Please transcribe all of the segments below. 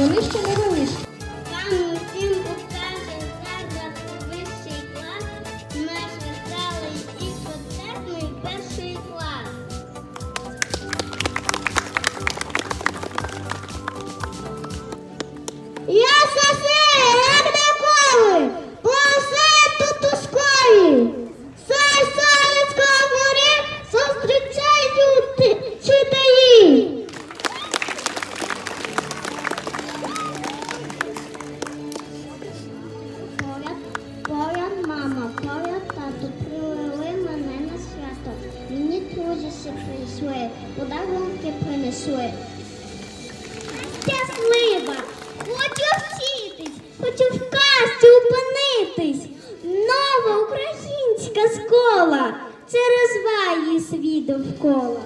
Вони ще Друзі прийшли, подарунки принесли. Щаслива, хочу вчитись, хочу в касті опинитись. Нова українська школа, це розває світ довкола.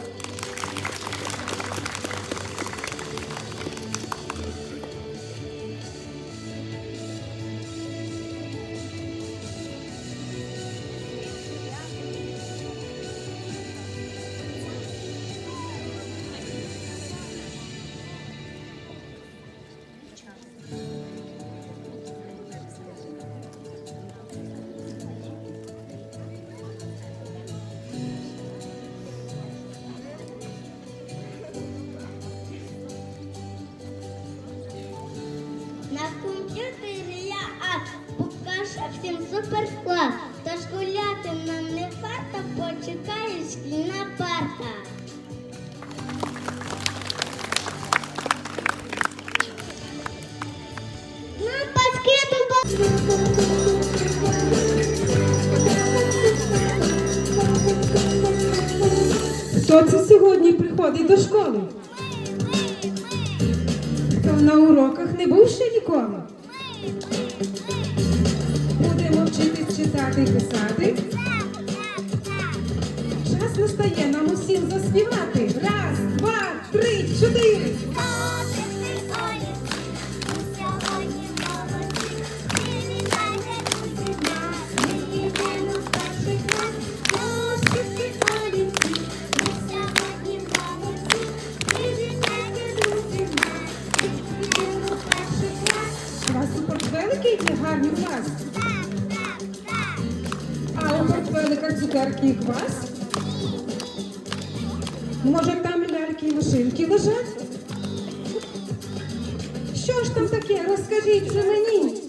Почекає шкільна парта. На Хто це сьогодні приходить до школи? Хто на уроках не був ще ніколи? Будемо вчитись читати і писати. Час настає нам усім заспівати. Раз, два, три, чотири. У вас у портфелики є гарні у вас. А у портфеликах цукерки і квас? Може там ляльки і машинки лежать? Що ж там таке? Розкажіть же мені.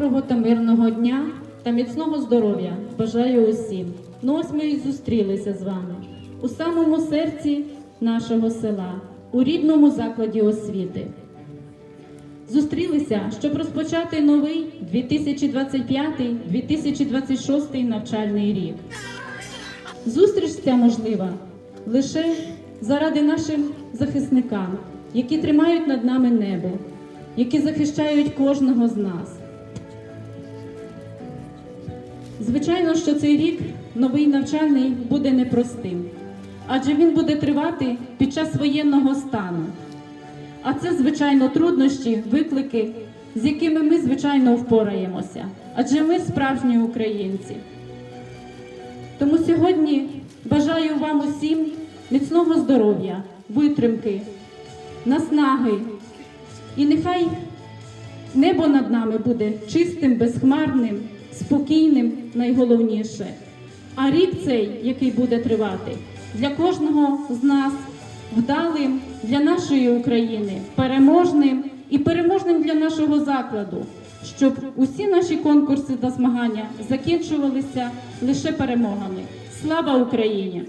Доброго та мирного дня та міцного здоров'я бажаю усім. Ну ось ми і зустрілися з вами у самому серці нашого села, у рідному закладі освіти. Зустрілися, щоб розпочати новий 2025-2026 навчальний рік. Зустріч ця можлива лише заради нашим захисникам, які тримають над нами небо, які захищають кожного з нас. Звичайно, що цей рік новий навчальний буде непростим, адже він буде тривати під час воєнного стану. А це, звичайно, труднощі, виклики, з якими ми, звичайно, впораємося, адже ми справжні українці. Тому сьогодні бажаю вам усім міцного здоров'я, витримки, наснаги. І нехай небо над нами буде чистим, безхмарним, спокійним, найголовніше. А рік цей, який буде тривати, для кожного з нас вдалим для нашої України, переможним і переможним для нашого закладу, щоб усі наші конкурси та змагання закінчувалися лише перемогами. Слава Україні!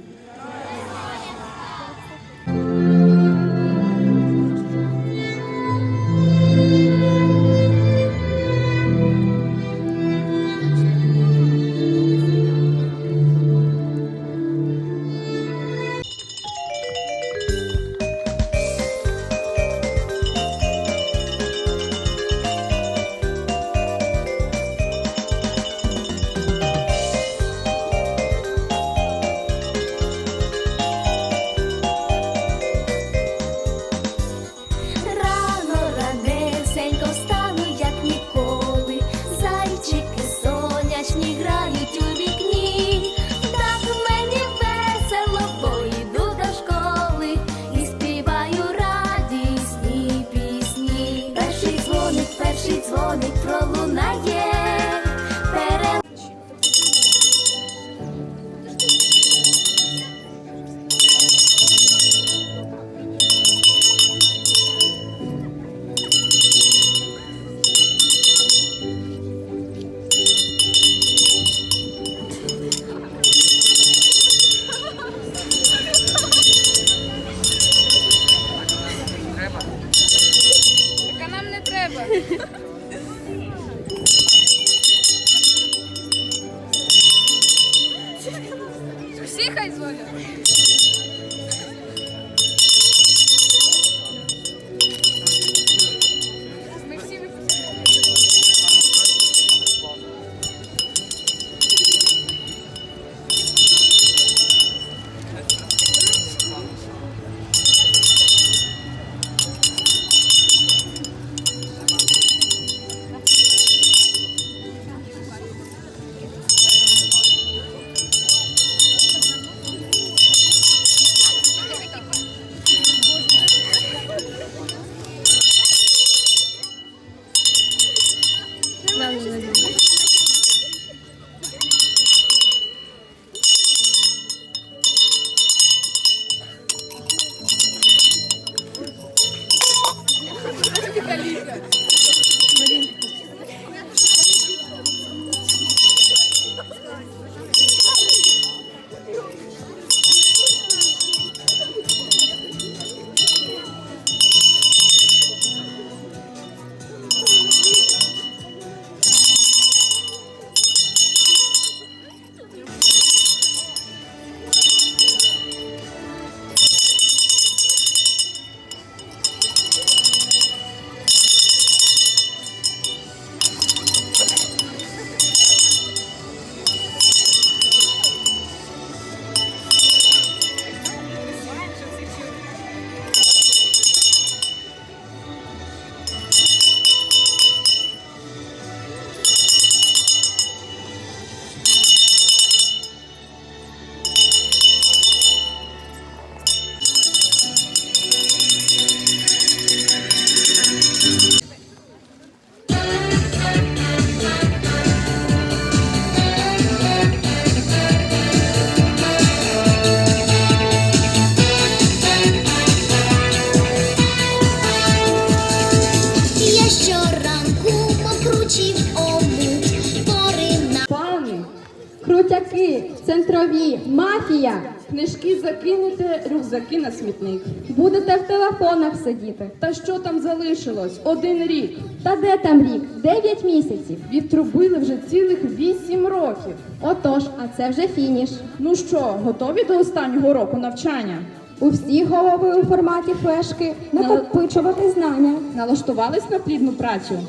На смітник. Будете в телефонах сидіти. Та що там залишилось? Один рік. Та де там рік? Дев'ять місяців. Відтрубили вже цілих вісім років. Отож, а це вже фініш. Ну що, готові до останнього року навчання? У всіх голови у форматі флешки накопичувати знання. Налаштувались на плідну працю?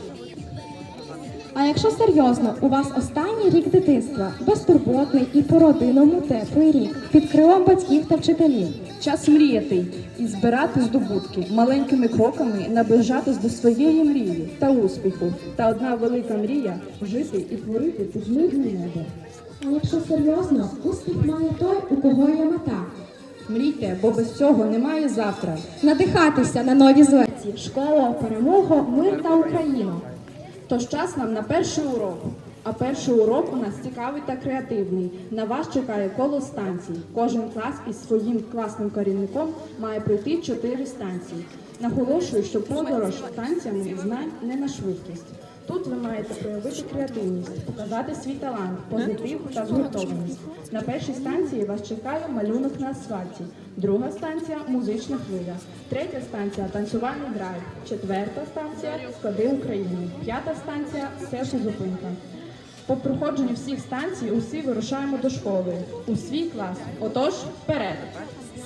А якщо серйозно, у вас останній рік дитинства, безтурботний і по-родинному теплий рік, під крилом батьків та вчителів. Час мріяти і збирати здобутки, маленькими кроками наближатись до своєї мрії та успіху. Та одна велика мрія жити і творити під мирне небо. А якщо серйозно, успіх має той, у кого є мета. Мрійте, бо без цього немає завтра. Надихатися на нові злеті. Школа, перемогу, мир та Україну. Тож час нам на перший урок. А перший урок у нас цікавий та креативний. На вас чекає коло станцій. Кожен клас із своїм класним керівником має пройти чотири станції. Наголошую, що подорож станціями знань не на швидкість. Тут ви маєте проявити креативність, показати свій талант, позитив та згуртованість. На першій станції вас чекає малюнок на асфальті, друга станція музична хвиля, третя станція танцювальний драйв, четверта станція склади України, п'ята станція селфі-зупинка. По проходженню всіх станцій усі вирушаємо до школи у свій клас. Отож, вперед!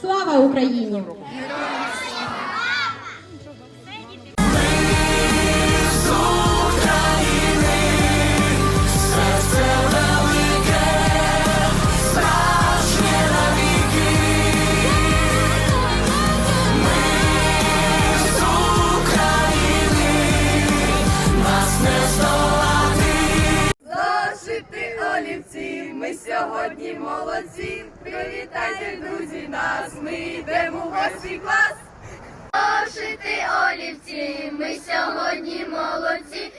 Слава Україні! Сьогодні молодці. Привітайте, друзі, нас, ми йдемо в восьмий клас. Ошити олівці, ми сьогодні молодці.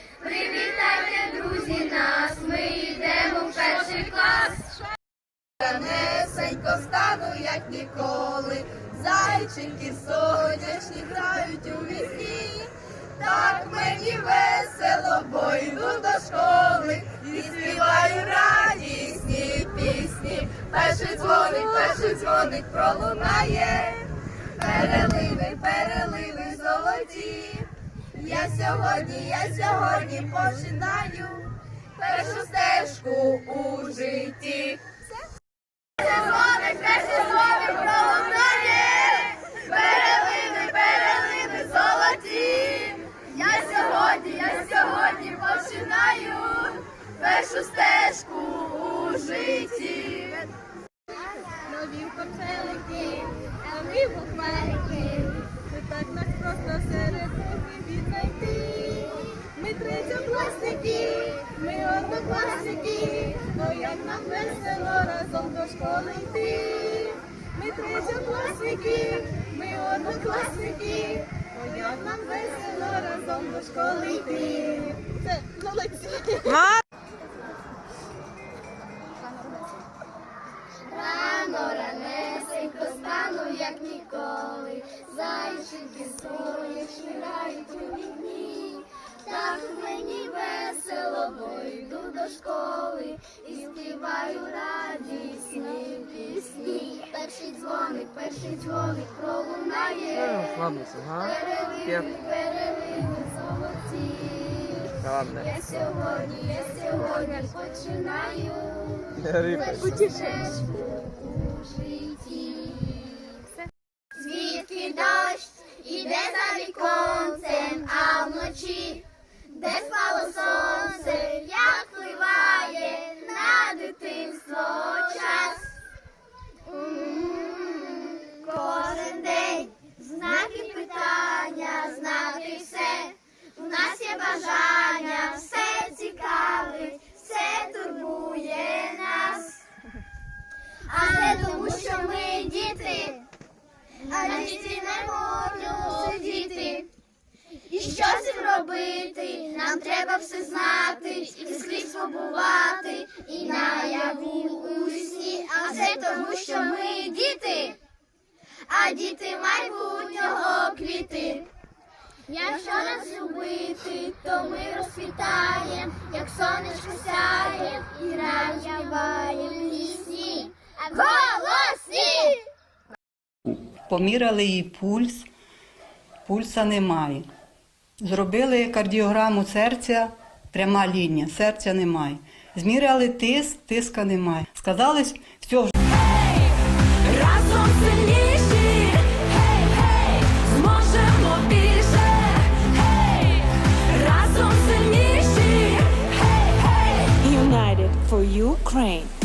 Сьогодні, я сьогодні починаю першу стежку у житті. Першу стежку у житті. Нові котелики, а ми букварики. Не так нас просто серед руки віднайти. Ми однокласники, бо як нам весело разом до школи йти. Ми третьокласники, ми однокласники, бо як нам весело разом до школи йти. Це молодці. Рано ранесенько стану, як ніколи. Зайчики сонячні перший дзвоник пролунає. Переливи, переливи золоті. Я сьогодні, я сьогодні починаю. Путешествую квіти. Якщо нас любити, то ми розквітаєм, як сонечко сяє, і співаєм пісні. Голосні! Поміряли їй пульс, пульса немає. Зробили кардіограму серця, пряма лінія, серця немає. Зміряли тиск, тиска немає. Сказали, Ukraine.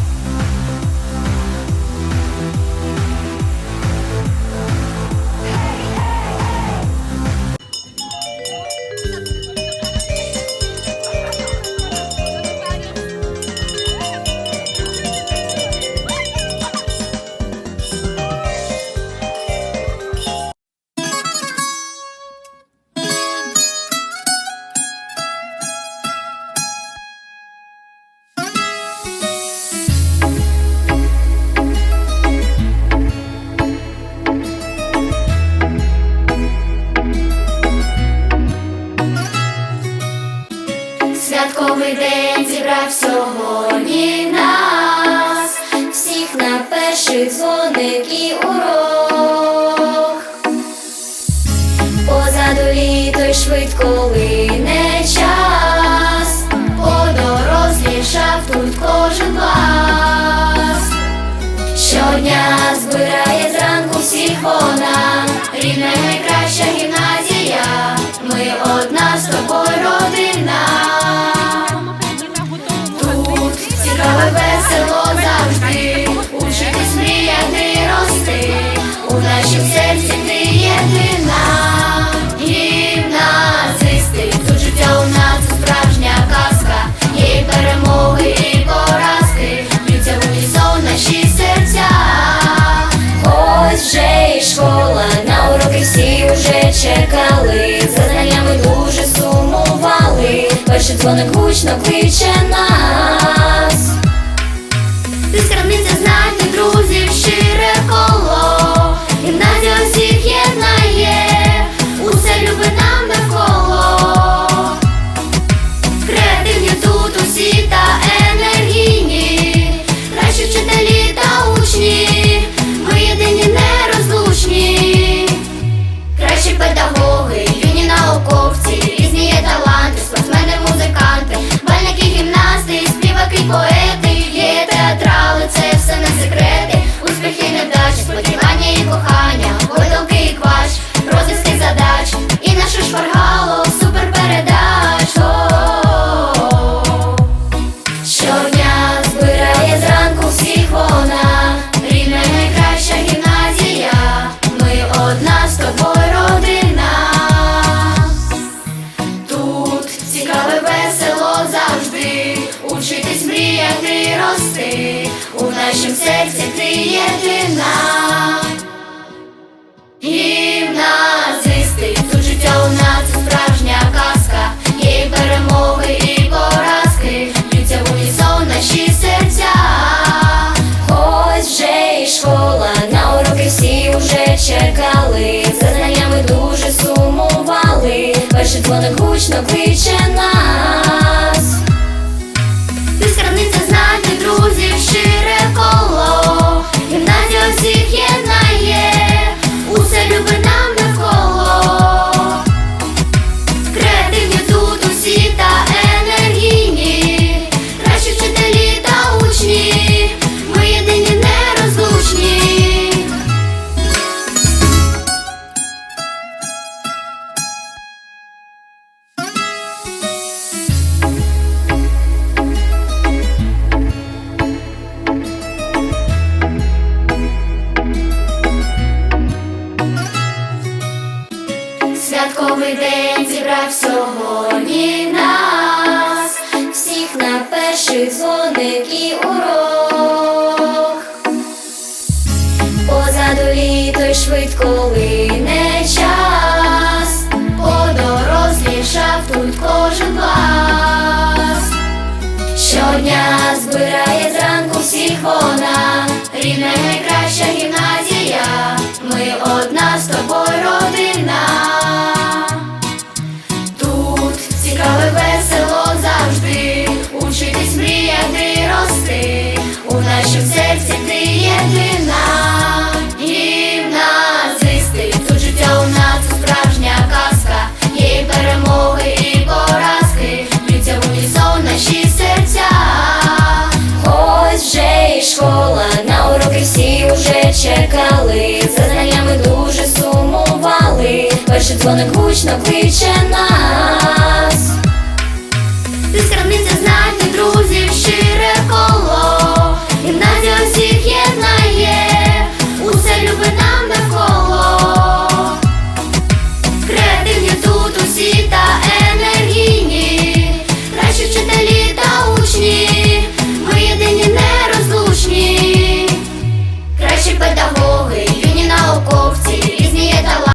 Святковий день зібрав сьогодні нас, всіх на перший дзвоник і урок. Позаду літо й швидко лине час, подорослішав тут кожен клас. Щодня збирає зранку всіх вона, рідна найкраща гімназія. Ми одна з весело завжди, учитись мріяти рости. У нашім серці ти єдина, гімназисти. Тут життя у нас справжня казка, і перемоги, і поразки. Б'ються в наші серця. Ось вже і школа, на уроки всі уже чекали. За знаннями дуже сумували. Перший дзвоник гучно кличе нас. tiempo. Завжди, учитись мріяти рости. У нашім серці ти єдина. Гімназисти, тут життя у нас справжня казка, є і перемоги, і поразки, б'ються в унісон наші серця. Ось вже і школа, на уроки всі уже чекали, за знаннями дуже сумували. Перший дзвоник гучно кличе нас. Швидко лине час, подорослішав тут кожен клас. Щодня збирає зранку всіх вона, рідна найкраща гімназія. Ми одна з тобою родина. Тут цікаве весело завжди, учитись мріяти рости. У нашім серці ти єдина. Перемоги, і поразки, б'ються в серця. Ось вже і школа, на уроки всі уже чекали, за знаннями дуже сумували. Перший дзвоник гучно кличе нас. Ти